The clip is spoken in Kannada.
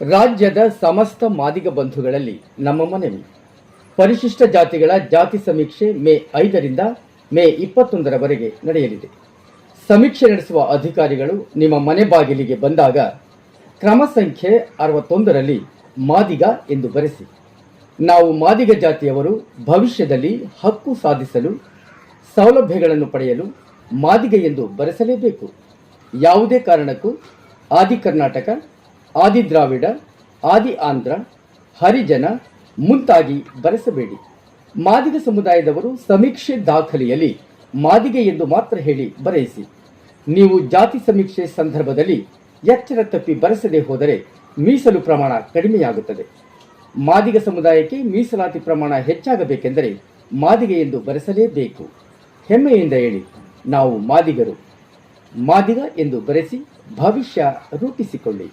ರಾಜ್ಯದ ಸಮಸ್ತ ಮಾದಿಗ ಬಂಧುಗಳಲ್ಲಿ ನಮ್ಮ ಮನವಿ. ಪರಿಶಿಷ್ಟ ಜಾತಿಗಳ ಜಾತಿ ಸಮೀಕ್ಷೆ ಮೇ ಐದರಿಂದ ಮೇ ಇಪ್ಪತ್ತೊಂದರವರೆಗೆ ನಡೆಯಲಿದೆ. ಸಮೀಕ್ಷೆ ನಡೆಸುವ ಅಧಿಕಾರಿಗಳು ನಿಮ್ಮ ಮನೆ ಬಾಗಿಲಿಗೆ ಬಂದಾಗ ಕ್ರಮ ಸಂಖ್ಯೆ ಅರವತ್ತೊಂದರಲ್ಲಿ ಮಾದಿಗ ಎಂದು ಬರೆಸಿ. ನಾವು ಮಾದಿಗ ಜಾತಿಯವರು ಭವಿಷ್ಯದಲ್ಲಿ ಹಕ್ಕು ಸಾಧಿಸಲು ಸೌಲಭ್ಯಗಳನ್ನು ಪಡೆಯಲು ಮಾದಿಗ ಎಂದು ಬರೆಸಲೇಬೇಕು. ಯಾವುದೇ ಕಾರಣಕ್ಕೂ ಆದಿ ಕರ್ನಾಟಕ ಆದಿ ದ್ರಾವಿಡ ಆದಿ ಆಂಧ್ರ ಹರಿಜನ ಮುಂತಾಗಿ ಬರೆಸಬೇಡಿ. ಮಾದಿಗ ಸಮುದಾಯದವರು ಸಮೀಕ್ಷೆ ದಾಖಲೆಯಲ್ಲಿ ಮಾದಿಗೆ ಎಂದು ಮಾತ್ರ ಹೇಳಿ ಬರೆಯಿಸಿ. ನೀವು ಜಾತಿ ಸಮೀಕ್ಷೆ ಸಂದರ್ಭದಲ್ಲಿ ಎಚ್ಚರ ತಪ್ಪಿ ಬರೆಸದೆ ಹೋದರೆ ಮೀಸಲು ಪ್ರಮಾಣ ಕಡಿಮೆಯಾಗುತ್ತದೆ. ಮಾದಿಗ ಸಮುದಾಯಕ್ಕೆ ಮೀಸಲಾತಿ ಪ್ರಮಾಣ ಹೆಚ್ಚಾಗಬೇಕೆಂದರೆ ಮಾದಿಗೆ ಎಂದು ಬರೆಸಲೇಬೇಕು. ಹೆಮ್ಮೆಯಿಂದ ಹೇಳಿ, ನಾವು ಮಾದಿಗರು. ಮಾದಿಗ ಎಂದು ಬರೆಸಿ ಭವಿಷ್ಯ ರೂಪಿಸಿಕೊಳ್ಳಿ.